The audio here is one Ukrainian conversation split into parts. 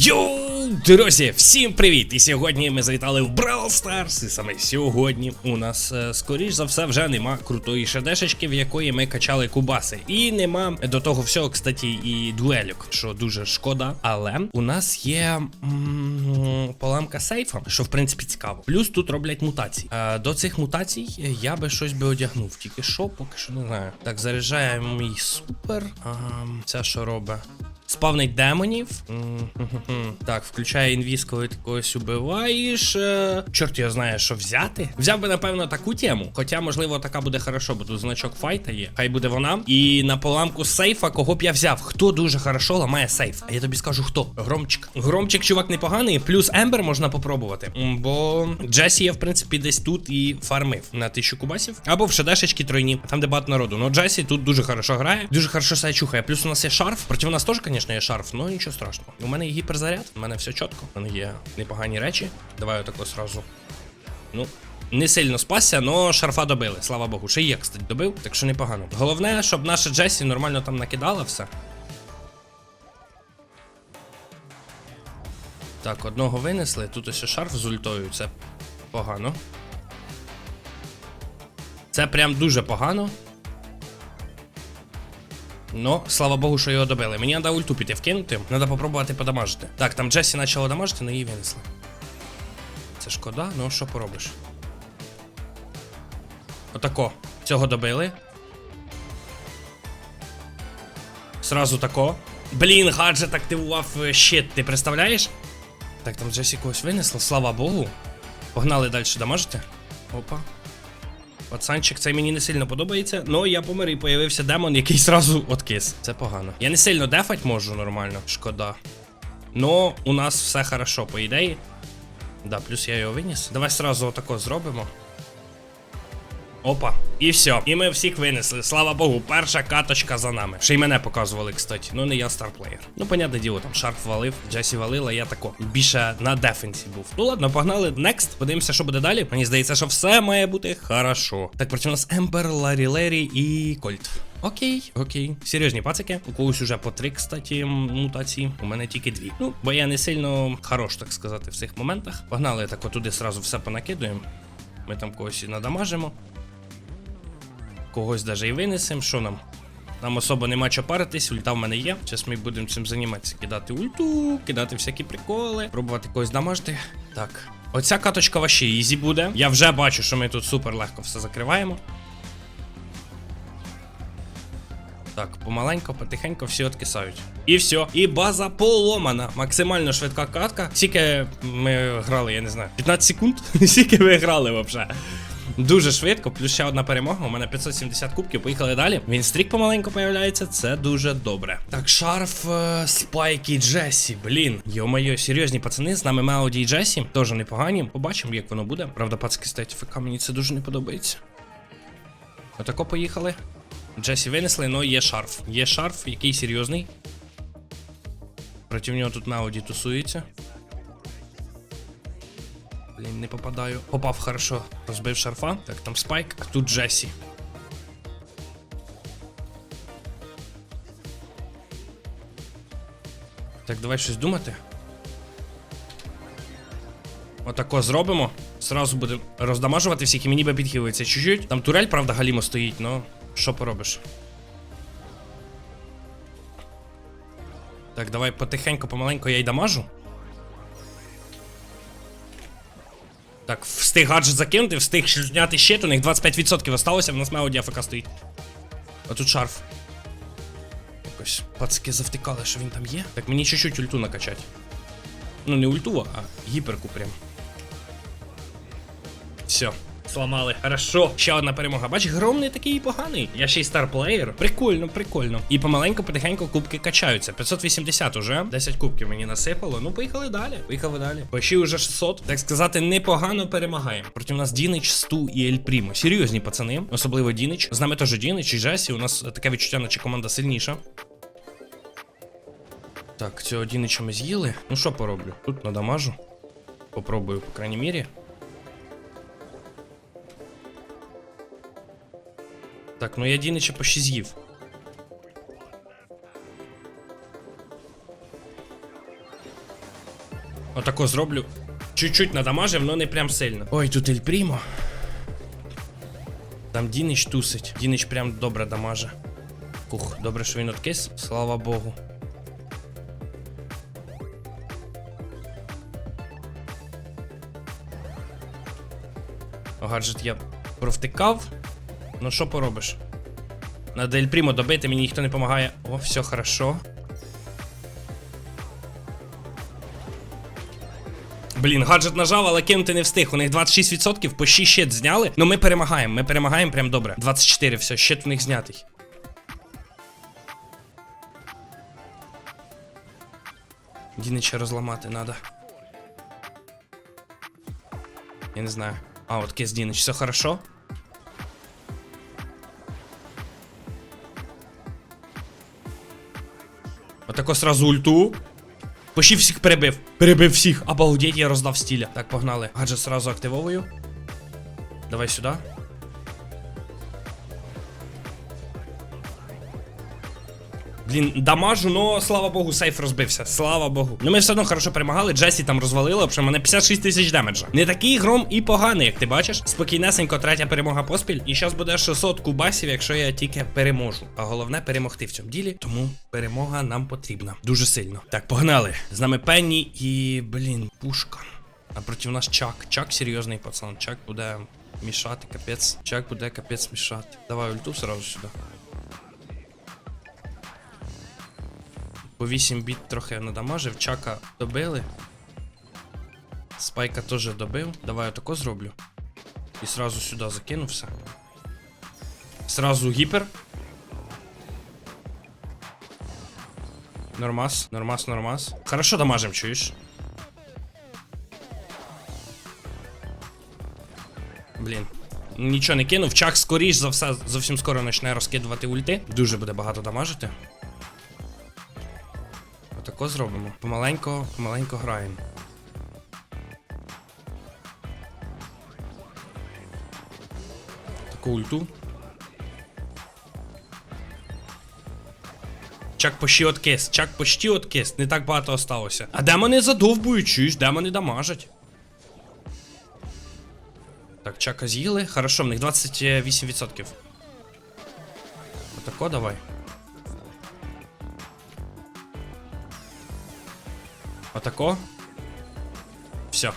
Йоу, друзі, всім привіт! І сьогодні ми завітали в Brawl Stars. І саме сьогодні у нас, е, скоріш за все, вже нема крутої шедешечки, в якої ми качали кубаси. І нема до того всього, кстати, і дуельок, що дуже шкода. Але у нас є поламка сейфа, що в принципі цікаво. Плюс тут роблять мутації. Е, до цих мутацій я би щось би одягнув. Тільки що, поки що не знаю. Так, заряджаємо мій супер. Це що робить? Спавнить демонів. Так, включає інвіз, коли ти когось убиваєш. Е, Чорт його знає, що взяти. Взяв би, напевно, таку тему. Хоча, можливо, така буде хорошо, бо тут значок файта є. Хай буде вона. І на поламку сейфа, кого б я взяв? Хто дуже хорошо ламає сейф? А я тобі скажу хто? Громчик. Громчик, чувак, непоганий. Плюс Ембер можна попробувати. Бо Джесі я, в принципі, десь тут і фармив на тисячу кубасів. Або в шедешечки тройні, там де багато народу. Ну Джесі тут дуже хорошо грає, дуже хорошо себе чухає. Плюс у нас є шарф. Проти нас теж, звісно, є шарф, але нічого страшного. У мене є гіперзаряд, у мене все чітко. У мене є непогані речі. Давай отако сразу. Ну. Не сильно спасся, але шарфа добили, слава Богу. Ще є, кстати, добив, так що непогано. Головне, щоб наша Джесі нормально там накидала все. Так, одного винесли. Тут ось шарф з ультою, це погано. Це прям дуже погано. Ну, слава Богу, що його добили. Мені треба ульту піти вкинути. Треба попробувати подамажити. Так, там Джесі почала дамажити, але її винесли. Це шкода, ну що поробиш? Отако. Цього добили. Сразу тако. Блін, гаджет активував е, щит, ти представляєш? Так, там Джесі когось винесло, слава Богу. Погнали далі дамажити. Опа. Пацанчик, цей мені не сильно подобається, але я помер і появився демон, який сразу откис. Це погано. Я не сильно дефать можу нормально, шкода. Но у нас все хорошо, по ідеї. Да, плюс я його виніс. Давай сразу отако зробимо. Опа, і все. І ми всіх винесли. Слава Богу, перша каточка за нами. Ще й мене показували, кстати. Ну не я старплеєр. Ну, понятне діло, там Шарф валив, Джесі валила, я тако. Більше на дефенсі був. Ну ладно, погнали. Next. Подивимося, що буде далі. Мені здається, що все має бути хорошо. Так, проти нас Ембер, Ларі Лері і Кольт. Окей, окей. Серйозні пацики. У когось уже по три, кстати, мутації. У мене тільки дві. Ну, бо я не сильно хорош, так сказати, в цих моментах. Погнали так туди сразу все понакидуємо. Ми там когось і надамажимо. Когось даже і винесемо. Що нам? Нам особо нема чого паритись, ульта в мене є. Зараз ми будемо цим займатися. Кидати ульту, кидати всякі приколи, пробувати когось дамажити. Так. Оця каточка ваще ізі буде. Я вже бачу, що ми тут супер легко все закриваємо. Так, помаленько, потихенько всі откисають. І все. І база поломана. Максимально швидка катка. Скільки ми грали, я не знаю. 15 секунд? Скільки ми грали взагалі? Дуже швидко, плюс ще одна перемога. У мене 570 кубків. Поїхали далі. Він стрік помаленьку появляється. Це дуже добре. Так, шарф, е, Спайк і Джесі. Блін. Йо-моє, серйозні пацани. З нами Мелоді і Джесі. Теж непогані. Побачимо, як воно буде. Правда, пацки стоять ФК, мені це дуже не подобається. Отако поїхали. Джесі винесли, але є шарф. Є шарф, який серйозний. Проти нього тут Мелоді тусується. Блін, не попадаю. Попав хорошо. Розбив шарфа. Так, там спайк, а тут Джесі. Так, давай щось думати. Отако зробимо. Сразу будемо роздамажувати всіх і мені би підхилиться чуть-чуть. Там турель, правда, галімо стоїть, но що поробиш? Так, давай потихеньку, помаленьку я й дамажу. Так, встиг гаджет закинути, встиг зняти щит, у них 25% осталося, в нас мелодія АФК стоїть. А тут шарф. Якось пацки завтикали, що він там є. Так, мені чуть-чуть ульту накачать. Ну, не ульту, а гіперку прям. Все. Сломали. Хорошо. Ще одна перемога. Бач, гром не такий і поганий. Я ще й старплеєр. Прикольно, прикольно. І помаленьку, потихеньку кубки качаються. 580 уже. 10 кубків мені насипало. Ну, поїхали далі. Поїхали далі. Почти уже 600. Так сказати, непогано перемагаємо. Проти нас Дінич, Сту і Ель Прімо. Серйозні пацани, особливо Дінич. З нами теж Дінич і Джесі. У нас таке відчуття, наче команда сильніша. Так, цього Дінича ми з'їли. Ну що пороблю? Тут надамажу. Попробую, по крайній мірі. Так, ну я Дінича почти з'їв. Отако зроблю. Чуть-чуть надамажив, но не прям сильно. Ой, тут Ель Прімо. Там Дінич тусить. Дінич прям добре дамаже. Ух, добре, що він откис. Слава Богу. Гаджет я провтикав. Ну що поробиш? Надо Ель Прімо добити, мені ніхто не допомагає. О, все хорошо. Блін, гаджет нажав, але кинути не встиг. У них 26%, по 6 щит зняли. Ну ми перемагаємо, ми перемагаємо прям добре. 24, все, щит в них знятий. Дінича розламати надо. Я не знаю. А, от Кес Дінич, все хорошо? Отако сразу ульту. Почти всіх перебив. Перебив всіх. Обалдеть, я роздав стіля. Так, погнали. Гаджет сразу активовую. Давай сюди. Блін, дамажу, но слава Богу, сейф розбився. Слава Богу. Ну ми все одно хорошо перемагали. Джесі там розвалило, взагалі мене 56 тисяч демеджа. Не такий гром і поганий, як ти бачиш. Спокійнесенько, третя перемога поспіль. І зараз буде 600 кубасів, якщо я тільки переможу. А головне перемогти в цьому ділі. Тому перемога нам потрібна. Дуже сильно. Так, погнали. З нами Пенні і, блін, пушка. А проти нас Чак. Чак серйозний пацан. Чак буде мішати, капець. Чак буде капець мішати. Давай ульту сразу сюди. По 8 біт трохи надамажив, чака добили. Спайка теж добив. Давай отако зроблю. І сразу сюди закину все. Сразу гіпер. Нормас, нормас, нормас. Хорошо дамажим, чуєш? Блін. Нічого не кинув. Чак скоріш за все зовсім скоро почне розкидувати ульти. Дуже буде багато дамажити. Отако зробимо. Помаленько, помаленько граємо. Таку ульту. Чак почти откис, чак почти откис, не так багато осталося. А демони задовбують, чуєш, демони дамажать. Так, чака з'їли. Хорошо, в них 28%. Отако давай. Отако. Все.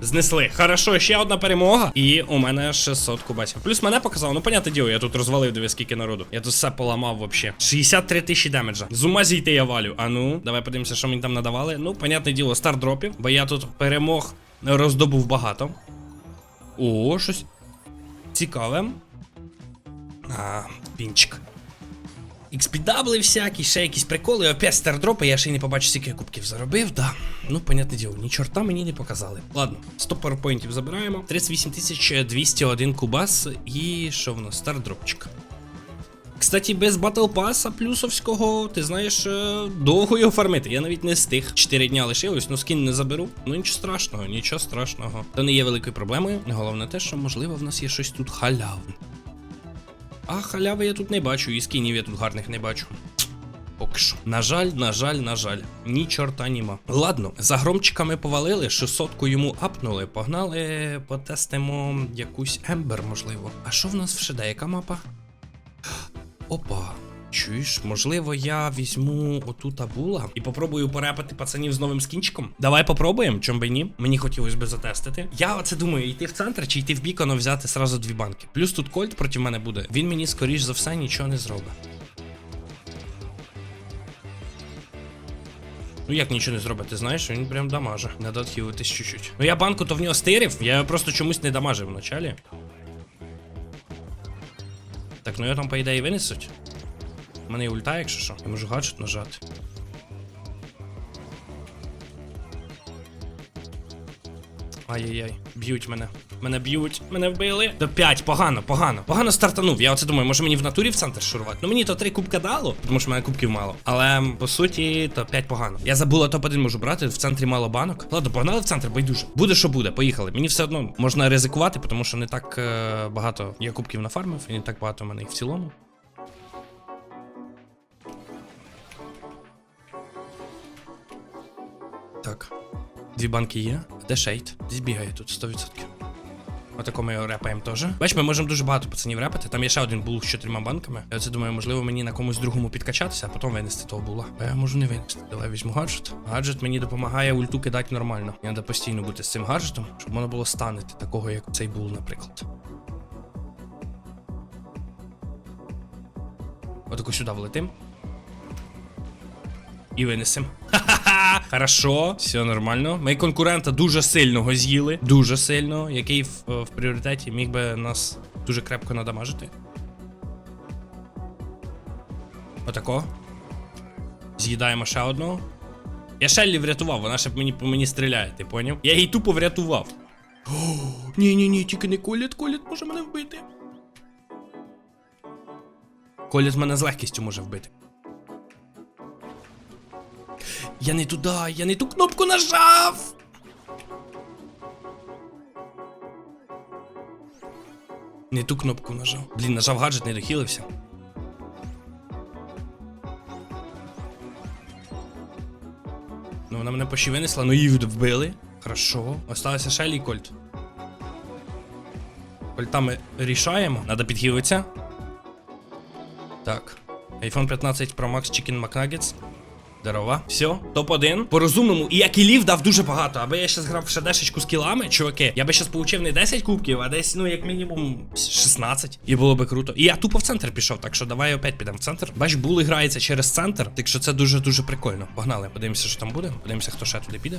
Знесли. Хорошо, ще одна перемога. І у мене 600 кубасів. Плюс мене показало, ну понятне діло, я тут розвалив диви скільки народу. Я тут все поламав вообще. 63 тисячі демеджа. З ума зійти я валю. А ну, давай подивимося, що мені там надавали. Ну, понятне діло, стар дропів, бо я тут перемог роздобув багато. О, щось цікаве. А, пінчик. XPW всякі, ще якісь приколи, опять стардропи, я ще й не побачив, скільки я кубків заробив, да. Ну, понятне діло, ні чорта мені не показали. Ладно, 100 парапоінтів забираємо. 38 201 кубас і що в нас? Стардропчик. Кстати, без батл паса плюсовського, ти знаєш, е, довго його фармити. Я навіть не встиг. 4 дня лишилось, ну скін не заберу. Ну нічого страшного, нічого страшного. То не є великою проблемою. Головне те, що можливо в нас є щось тут халявне. А халяви я тут не бачу, і скінів я тут гарних не бачу. Поки що. На жаль, на жаль, на жаль. Ні чорта німа. Ладно, за громчиками повалили, 600-ку йому апнули. Погнали, потестимо якусь ембер, можливо. А що в нас в шеде? Яка мапа? Опа. Чуєш, можливо, я візьму оту табула і попробую порепати пацанів з новим скінчиком. Давай попробуємо, чом би ні. Мені хотілося би затестити. Я оце думаю, йти в центр чи йти в біконо взяти сразу дві банки. Плюс тут кольт проти мене буде. Він мені, скоріш за все, нічого не зробить. Ну як нічого не зробить, ти знаєш, він прям дамаже. Надо відхилитись чуть-чуть. Ну я банку то в нього стирив, я просто чомусь не дамажив вначалі. Так, ну я там, по ідеї, винесуть. У мене є ульта, якщо що. Я можу гаджет нажати. Ай-яй-яй, б'ють мене. Мене б'ють, мене вбили. До 5, погано, погано. Погано стартанув. Я оце думаю, може мені в натурі в центр шурувати. Ну мені то 3 кубка дало, тому що в мене кубків мало. Але по суті, то 5 погано. Я забула топ-1 можу брати, в центрі мало банок. Ладно, погнали в центр, байдуже. Буде, що буде, поїхали. Мені все одно можна ризикувати, тому що не так е, багато я кубків нафармив, і не так багато в мене їх в цілому. Так. Дві банки є. Де шейд? Десь бігає тут 100%. Отако ми репаємо теж. Бач, ми можемо дуже багато пацанів репати. Там є ще один бул з чотирма банками. Я це думаю, можливо, мені на комусь другому підкачатися, а потім винести того була. А я можу не винести. Давай візьму гаджет. Гаджет мені допомагає ульту кидати нормально. Мені треба постійно бути з цим гаджетом, щоб можна було станити такого, як цей бул, наприклад. Отако сюди влетим. І винесем. Ха-ха-ха! Хорошо, все нормально. Ми конкурента дуже сильного з'їли. Дуже сильно, який в, в пріоритеті міг би нас дуже крепко надамажити. Отако. З'їдаємо ще одного. Я Шеллі врятував, вона ще мені, по мені стріляє, ти поняв? Я її тупо врятував. Ні-ні-ні, тільки не коліт, коліт може мене вбити. Коліт мене з легкістю може вбити. Я не туди, я не ту кнопку нажав. Не ту кнопку нажав. Блін, нажав гаджет, не дохилився. Ну, вона мене почти винесла, ну її вбили. Хорошо. Осталося Шелі Кольт. Кольта ми рішаємо. Надо підхилитися. Так. iPhone 15 Pro Max Chicken McNuggets. Здорова. Все, топ-1. По розумному. І як і лів дав дуже багато. Аби я щас грав в шедешечку з кілами, чуваки, я би щас получив не 10 кубків, а десь, ну, як мінімум, 16. І було би круто. І я тупо в центр пішов, так що давай опять підемо в центр. Бач, були грається через центр, так що це дуже-дуже прикольно. Погнали, подивимося, що там буде. Подивимося, хто ще туди піде.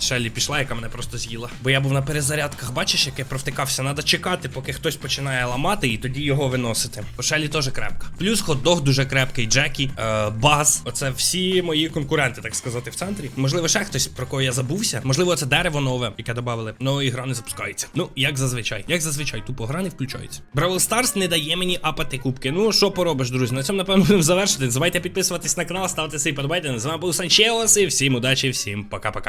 Шеллі пішла, яка мене просто з'їла. Бо я був на перезарядках, бачиш, як я провтикався. Надо чекати, поки хтось починає ламати, і тоді його виносити. Бо Шеллі теж крепка. Плюс хот-дог дуже крепкий, Джекі, е, Баз. Оце всі мої конкуренти, так сказати, в центрі. Можливо, ще хтось про кого я забувся. Можливо, це дерево нове, яке додали. Ну і гра не запускається. Ну, як зазвичай. Як зазвичай, тупо гра не включається. Бравл Старс не дає мені апати кубки. Ну, що поробиш, друзі? На цьому, напевно, будемо завершити. Не забувайте підписуватись на канал, ставте свої подобайки. З вами був Санчеос, і всім удачі, всім пока-пока.